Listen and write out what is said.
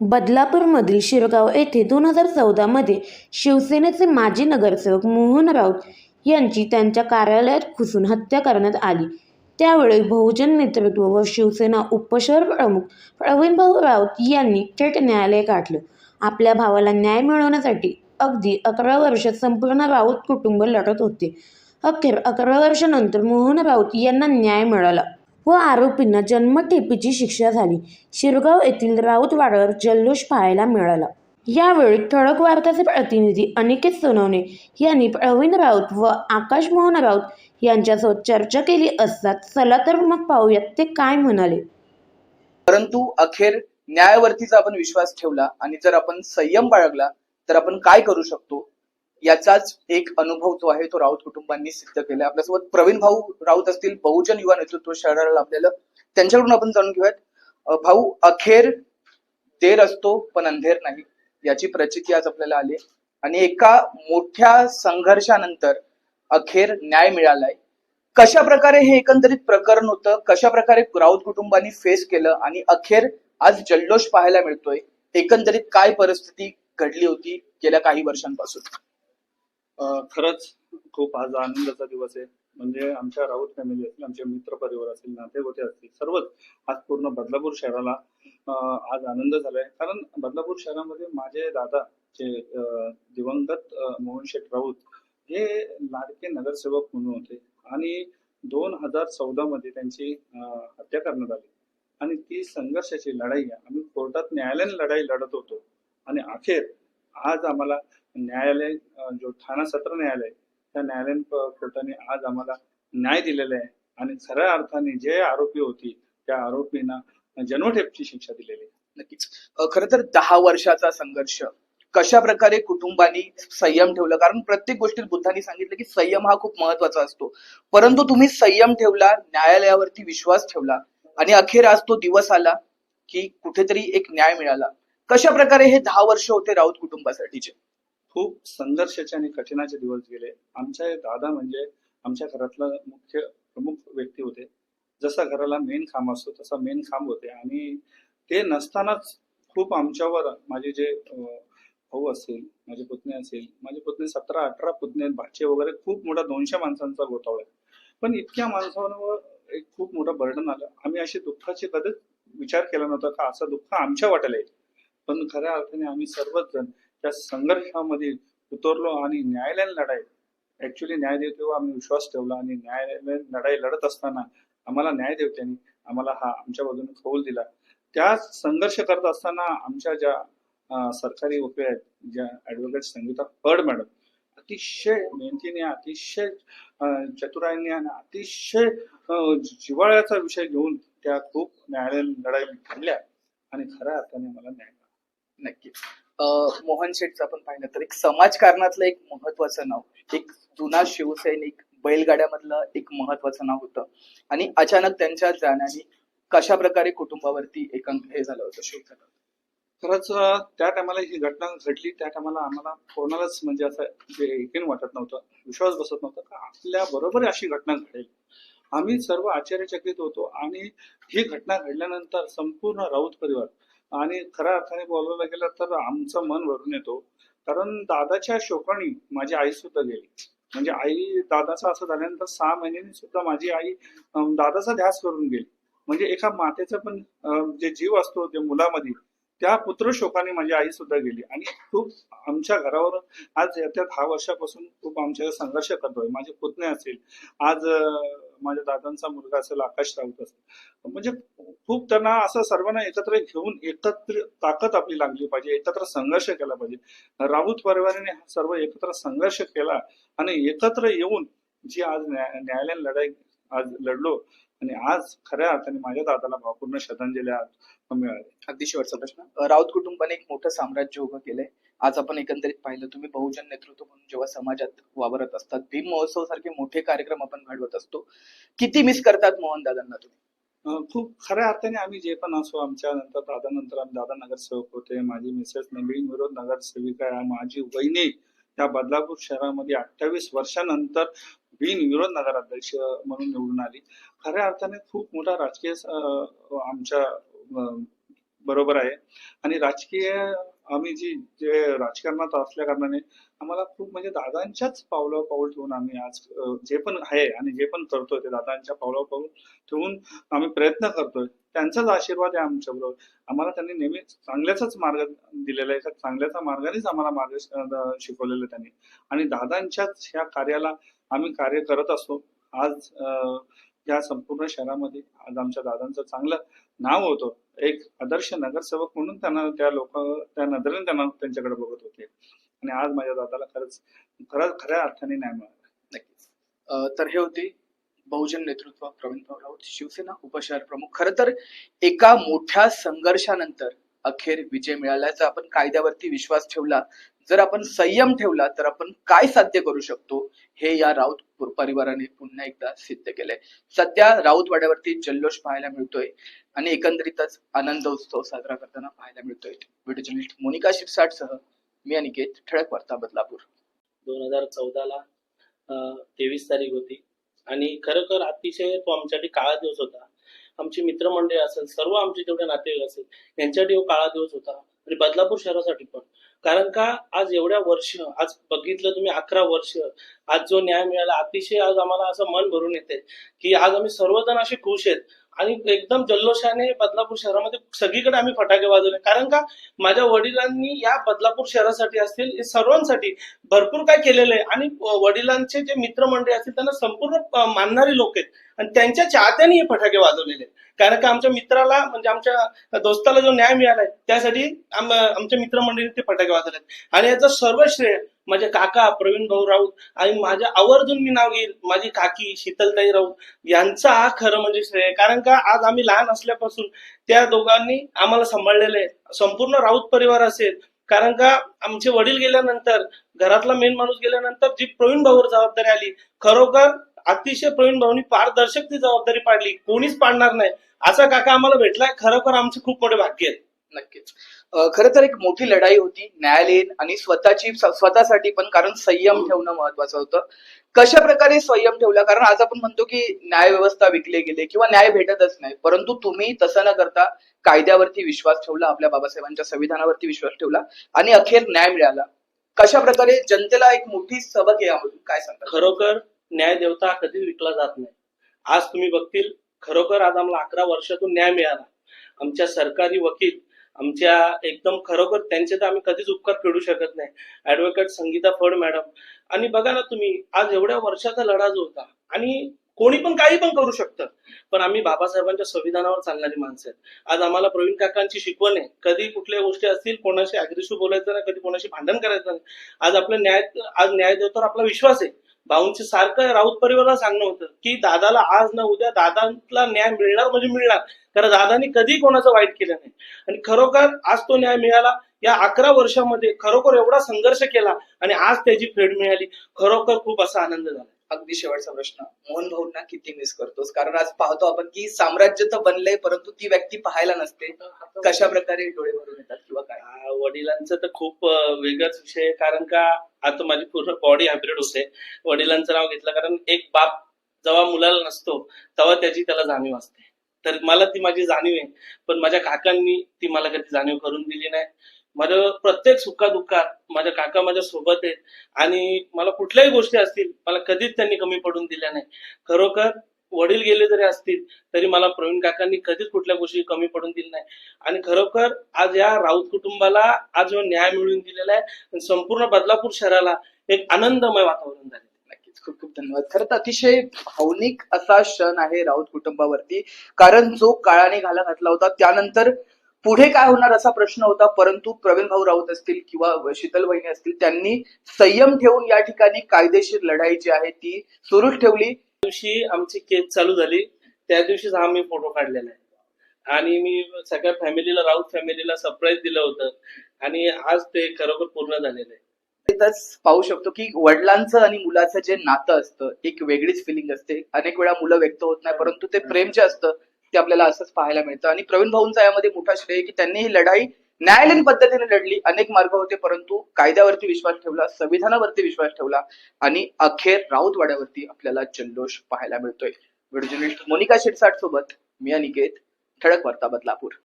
बदलापूरमधील शिरगाव येथे दोन हजार चौदामध्ये शिवसेनेचे माजी नगरसेवक मोहन राऊत यांची त्यांच्या कार्यालयात खुसून हत्या करण्यात आली. त्यावेळी बहुजन नेतृत्व व शिवसेना उपशहर प्रमुख प्रवीणभाऊ राऊत यांनी थेट न्यायालय गाठलं. आपल्या भावाला न्याय मिळवण्यासाठी अगदी अकरा वर्षात संपूर्ण राऊत कुटुंब लढत होते. अखेर अकरा वर्षानंतर मोहन राऊत यांना न्याय मिळाला. व आरोपींना जन्मठेपीची शिक्षा झाली. शिरगाव येथील राऊत वाड्यावर जल्लोष पाहायला मिळाला. यावेळी ठळक वार्ताचे प्रतिनिधी अनिकेत सोनवणे यांनी प्रवीण राऊत व आकाश मोहन राऊत यांच्यासोबत चर्चा केली असता चला तर मग पाहूयात ते काय म्हणाले. परंतु अखेर न्यायावरतीच आपण विश्वास ठेवला आणि जर आपण संयम बाळगला तर आपण काय करू शकतो? याचाच एक अनुभव जो आहे तो राऊत कुटुंबांनी सिद्ध केला आपल्यासोबत प्रवीण भाऊ राऊत असतील बहुजन युवा नेतृत्व शहराला लाभलेलं त्यांच्याकडून आपण जाणून घेऊयात. भाऊ अखेर देर असतो पण अंधेर नाही याची प्रचिती आज आपल्याला आली आणि एका मोठ्या संघर्षानंतर अखेर न्याय मिळालाय. कशा प्रकारे हे एकंदरीत प्रकरण होतं? कशा प्रकारे राऊत कुटुंबांनी फेस केलं? आणि अखेर आज जल्लोष पाहायला मिळतोय एकंदरीत काय परिस्थिती घडली होती गेल्या काही वर्षांपासून? खरंच खूप आज आनंदाचा दिवस आहे. म्हणजे आमच्या राऊत फॅमिली असेल आमचे मित्र परिवार असेल नातेगोते असतील सर्वच आज पूर्ण बदलापूर शहराला आज आनंद झालाय. कारण बदलापूर शहरामध्ये माझे दादा जे दिवंगत मोहन शेठ राऊत हे लाडके नगरसेवक म्हणून होते. आणि दोन हजार चौदा मध्ये त्यांची हत्या करण्यात आली. आणि ती संघर्षाची लढाई आम्ही कोर्टात न्यायालयीन लढाई लढत होतो. आणि अखेर आज आम्हाला न्यायालय जो ठाणा सत्र न्यायालय त्या न्यायालयीन कोर्टाने आज आम्हाला न्याय दिलेला आहे. आणि खऱ्या अर्थाने जे आरोपी होती त्या आरोपींना जन्मठेपची शिक्षा दिलेली आहे. नक्कीच. खर तर दहा वर्षाचा संघर्ष कशा प्रकारे कुटुंबानी संयम ठेवला? कारण प्रत्येक गोष्टीत बुद्धांनी सांगितलं की संयम हा खूप महत्त्वाचा असतो. परंतु तुम्ही संयम ठेवला न्यायालयावरती विश्वास ठेवला आणि अखेर आज तो दिवस आला की कुठेतरी एक न्याय मिळाला. कशा प्रकारे हे दहा वर्ष होते राऊत कुटुंबासाठीचे? खूप संघर्षाचे आणि कठीणाचे दिवस गेले. आमच्या दादा म्हणजे आमच्या घरातला मुख्य प्रमुख व्यक्ती होते. जसा घराला मेन खांब असतो तसा मेन खांब होते. आणि ते नसतानाच खूप आमच्यावर माझे जे भाऊ असतील माझे पुतणे असेल माझे पुतणे सतरा अठरा पुतणे भाचे वगैरे खूप मोठा दोनशे माणसांचा गोतावळा आहे. पण इतक्या माणसांवर एक खूप मोठं बर्डन आलं. आम्ही अशी दुःखाची कधीच विचार केला नव्हता का असं दुःख आमच्या वाट्याला येईल. पण खऱ्या अर्थाने आम्ही सर्वच जण त्या संघर्षामध्ये उतरलो आणि न्यायालयीन लढाई. ऍक्च्युली न्यायदेवतेवर आम्ही विश्वास ठेवला आणि न्यायालयीन लढाई लढत असताना आम्हाला न्यायदेवतेने आम्हाला हा आमच्या बाजूने कौल दिला. त्या संघर्ष करत असताना आमच्या ज्या सरकारी वकील आहेत ज्या ऍडव्होकेट संगीता फड मॅडम अतिशय मेहनतीने अतिशय चतुराईने आणि अतिशय जिवाळ्याचा जिव्हाळ्याचा विषय घेऊन त्या खूप न्यायालयीन लढाई लढल्या आणि खऱ्या अर्थाने मला न्याय नक्की. अं, मोहन शेठचं आपण पाहिलं तर एक समाजकारणातलं एक महत्वाचं नाव एक जुना शिवसैनिक बैलगाड्यामधलं एक महत्वाचं नाव होतं. आणि अचानक त्यांच्या जाण्याने कशा प्रकारे कुटुंबावरती एकांक हे झालं होतं शोक झालं खरंच त्या टायमाला ही घटना घडली. त्या टायमाला आम्हाला कोणालाच म्हणजे असं जे यकीन वाटत नव्हतं विश्वास बसत नव्हता का आपल्या बरोबर अशी घटना घडेल. आम्ही सर्व आश्चर्यचकित होतो आणि ही घटना घडल्यानंतर संपूर्ण राऊत परिवार आणि खऱ्या अर्थाने बोलायला गेलं तर आमचं मन भरून येतो. कारण दादाच्या शोकाने माझी आई सुद्धा गेली. म्हणजे आई दादाचा असं झाल्यानंतर सहा महिन्यांनी सुद्धा माझी आई दादाचा ध्यास करून गेली. म्हणजे एका मातेचा पण जे जीव असतो जे मुलामध्ये त्या पुत्र शोकाने माझी आई सुद्धा गेली. आणि खूप आमच्या घरावर आज येत्या दहा वर्षापासून खूप आमच्या संघर्ष करतोय. माझे पुतणे असतील आज माझ्या दादांचा मुलगा असेल आकाश राऊत असेल. म्हणजे खूप त्यांना असं सर्वांना एकत्र घेऊन एकत्र ताकद आपली लागली पाहिजे एकत्र संघर्ष केला पाहिजे. राऊत परिवाराने हा सर्व एकत्र संघर्ष केला आणि एकत्र येऊन जी आज न्याय न्यायालयीन लढाई आज लढलो. आणि आज खऱ्या अर्थाने माझ्या दादाला भावपूर्ण श्रद्धांजली आज मिळाली. अगदी शेवटचा प्रश्न राऊत कुटुंबाने एक मोठं साम्राज्य उभं केलंय. आज आपण एकंदरीत पाहिलं तुम्ही बहुजन नेतृत्व म्हणून जेव्हा समाजात वावरत असतात भीम महोत्सव सारखे मोठे कार्यक्रम आपण घडवत असतो किती मिस करतात मोहन दादांना तुम्ही? खूप खऱ्या अर्थाने आम्ही जे पण असो आमच्या नंतर दादा नंतर आम्ही दादा नगरसेवक होते माझी मिसेस नवीन विरोध नगरसेविका माझी वहिनी त्या बदलापूर शहरामध्ये अठ्ठावीस वर्षानंतर बिनविरोध नगराध्यक्ष म्हणून निवडून आली. खऱ्या अर्थाने खूप मोठा राजकीय आमच्या बरोबर आहे. आणि राजकीय आम्ही जी जे राजकारणात असल्या कारणाने आम्हाला खूप म्हणजे दादांच्याच पावलावर पाऊल ठेवून आम्ही आज जे पण आहे आणि जे पण करतोय ते दादांच्या पावलावर पाऊल ठेवून आम्ही प्रयत्न करतोय. त्यांचाच आशीर्वाद आहे आमच्याबरोबर. आम्हाला त्यांनी नेहमी चांगल्याचाच मार्ग दिलेला आहे. चांगल्याचा मार्गानेच आम्हाला मार्ग अ, शिकवलेलं आहे त्यांनी. आणि दादांच्याच ह्या कार्याला आम्ही कार्य करत असतो. आज या संपूर्ण शहरामध्ये आज आमच्या दादांचं चांगलं नाव होतं. एक आदर्श नगरसेवक म्हणून त्यांना त्या लोक त्या नजरेने त्यांना त्यांच्याकडे बघत होते. आणि आज माझ्या दादाला खरंच खरंच खऱ्या अर्थाने न्याय मिळाला. नक्कीच. तर हे होते बहुजन नेतृत्व प्रवीण राऊत शिवसेना उपशहर प्रमुख. खर तर एका मोठ्या संघर्षानंतर अखेर विजय मिळाल्याचा आपण कायद्यावरती विश्वास ठेवला. जर आपण संयम ठेवला तर आपण काय साध्य करू शकतो? हे या राऊत परिवाराने पुन्हा एकदा सिद्ध केलंय. सध्या राऊतवाड्यावरती जल्लोष पाहायला मिळतोय आणि एकंदरीतच आनंद उत्सव साजरा करताना पाहायला मिळतोय. व्हिडिओ जर्नलिस्ट मोनिका शिरसाट सह मी अनिकेत ठळक वार्ता बदलापूर. दोन हजार चौदाला तेवीस तारीख होती. आणि खरोखर अतिशय तो आमच्यासाठी काळा दिवस होता. आमची मित्रमंडळी असेल सर्व आमचे जेवढे नातेवाईक असेल यांच्यासाठी तो काळा दिवस होता. आणि बदलापूर शहरासाठी पण. कारण का? आज एवढ्या वर्ष आज बघितलं तुम्ही अकरा वर्ष आज जो न्याय मिळाला अतिशय आज आम्हाला असं मन भरून येते की आज आम्ही सर्वजण असे खुश आहेत. आणि एकदम जल्लोषाने बदलापूर शहरामध्ये सगळीकडे आम्ही फटाके वाजवले. कारण का? माझ्या वडिलांनी या बदलापूर शहरासाठी असतील हे सर्वांसाठी भरपूर काय केलेलं आहे. आणि वडिलांचे जे मित्रमंडळी असतील त्यांना संपूर्ण मानणारी मानणारे लोक आहेत. आणि त्यांच्या चाहत्याने हे फटाके वाजवलेले आहेत. कारण का? आमच्या मित्राला म्हणजे आमच्या दोस्ताला जो न्याय मिळालाय त्यासाठी आमच्या मित्रमंडळीने ते फटाके वाजवले आणि याचं सर्व श्रेय माझे काका प्रवीण भाऊ राऊत आणि माझ्या आवर्जून मी नाव घेईल माझी काकी शीतलताई राऊत. यांचा हा खरं म्हणजे श्रेय कारण का आज आम्ही लहान असल्यापासून त्या दोघांनी आम्हाला सांभाळलेलं आहे. संपूर्ण राऊत परिवार असेल. कारण का आमचे वडील गेल्यानंतर घरातला मेन माणूस गेल्यानंतर जी प्रवीण भाऊवर जबाबदारी आली खरोखर अतिशय प्रवीण भाऊनी पारदर्शक ती जबाबदारी पाडली. कोणीच पाडणार नाही. असा काका आम्हाला भेटलाय. खरोखर आमचे खूप मोठे भाग्य आहे. नक्कीच. खर तर एक मोठी लढाई होती न्यायालयीन आणि स्वतःची स्वतःसाठी पण कारण संयम ठेवणं महत्वाचं होतं. कशा प्रकारे संयम ठेवला? कारण आज आपण म्हणतो की न्याय व्यवस्था विकले गेले किंवा न्याय भेटतच नाही. परंतु तुम्ही तसं न करता कायद्यावरती विश्वास ठेवला आपल्या बाबासाहेबांच्या संविधानावरती विश्वास ठेवला आणि अखेर न्याय मिळाला. कशा प्रकारे जनतेला एक मोठी सबक यामधून काय सांगता? खरोखर न्याय देवता कधीच विकला जात नाही. आज तुम्ही बघतील खरोखर आज आम्हाला अकरा वर्षातून न्याय मिळाला. आमच्या सरकारी वकील आमच्या एकदम खरोखर त्यांचे तर आम्ही कधीच उपकार फेडू शकत नाही. ऍडव्होकेट संगीता फड मॅडम आणि बघा ना तुम्ही आज एवढ्या वर्षाचा लढा जो होता आणि कोणी पण काही पण करू शकतं पण आम्ही बाबासाहेबांच्या संविधानावर चालणारी माणसं आहेत. आज आम्हाला प्रवीण काकांची शिकवण आहे. कधी कुठल्या गोष्टी असतील कोणाशी अग्रेसिव्ह बोलायचं नाही कधी कोणाशी भांडण करायचं नाही. आज आपलं न्याय आज न्याय देवतावर आपला विश्वास आहे. भाऊंचे सारखं राऊत परिवाराला सांगणं होतं की दादाला आज न उद्या दादाला न्याय मिळणार म्हणजे मिळणार. कारण दादानी कधी कोणाचं वाईट केलं नाही. आणि खरोखर आज तो न्याय मिळाला. या अकरा वर्षामध्ये खरोखर एवढा संघर्ष केला आणि आज त्याची फेड मिळाली. खरोखर खूप असा आनंद झाला. अगदी शेवटचा प्रश्न. मोहन भाऊंना किती मिस करतोस? कारण आज पाहतो आपण की साम्राज्य तर बनलंय परंतु ती व्यक्ती पाहायला नसते. कशा प्रकारे डोळे भरून येतात किंवा काय? वडिलांचं तर खूप वेगळाच विषय कारण का आता माझी पूर्ण बॉडी हायब्रिड होते. वडिलांचं नाव घेतलं कारण एक बाप जेव्हा मुलाला नसतो तेव्हा त्याची त्याला जाणीव असते. तर मला ती माझी जाणीव आहे पण माझ्या काकांनी ती मला कधी जाणीव करून दिली नाही. माझ्या प्रत्येक सुखादुःखात माझ्या काका माझ्या सोबत आहेत. आणि मला कुठल्याही गोष्टी असतील मला कधीच त्यांनी कमी पडून दिल्या नाही. खरोखर वडील गेले जरी असतील तरी मला प्रवीण काकांनी कधीच कुठल्या गोष्टी कमी पडून दिली नाही. आणि खरोखर आज या राऊत कुटुंबाला आज न्याय मिळवून दिलेला आहे संपूर्ण बदलापूर शहराला एक आनंदमय वातावरण झाले नक्कीच. खूप खूप धन्यवाद. खरं तर अतिशय भावनिक असा क्षण आहे राऊत कुटुंबावरती. कारण जो काळाने घाला घातला होता त्यानंतर पुढे काय होणार असा प्रश्न होता परंतु प्रवीण भाऊ राऊत असतील किंवा शीतल वहिनी असतील त्यांनी संयम ठेवून या ठिकाणी कायदेशीर लढाई जी आहे ती सुरूच ठेवली. दिवशी आमची केस चालू झाली. त्या दिवशीच हा मी फोटो काढलेला आहे. आणि मी सगळ्या फॅमिलीला राऊत फॅमिलीला सरप्राईज दिलं होतं. आणि आज ते खरोखर पूर्ण झालेलं आहे. पाहू शकतो की वडिलांचं आणि मुलाचं जे नातं असतं एक वेगळीच फिलिंग असते. अनेक वेळा मुलं व्यक्त होत नाही परंतु ते प्रेम जे असतं ते आपल्याला असंच पाहायला मिळतं. आणि प्रवीण भाऊंचा यामध्ये मोठा श्रेय की त्यांनी ही लढाई न्यायालयीन पद्धतीने लढली अनेक मार्ग होते परंतु कायद्यावरती विश्वास ठेवला संविधानावरती विश्वास ठेवला आणि अखेर राऊतवाड्यावरती आपल्याला जल्लोष पाहायला मिळतोय. व्हिडिओ जर्नलिस्ट मोनिका शिरसाट सोबत मी अनिकेत ठळक वार्ता बदलापूर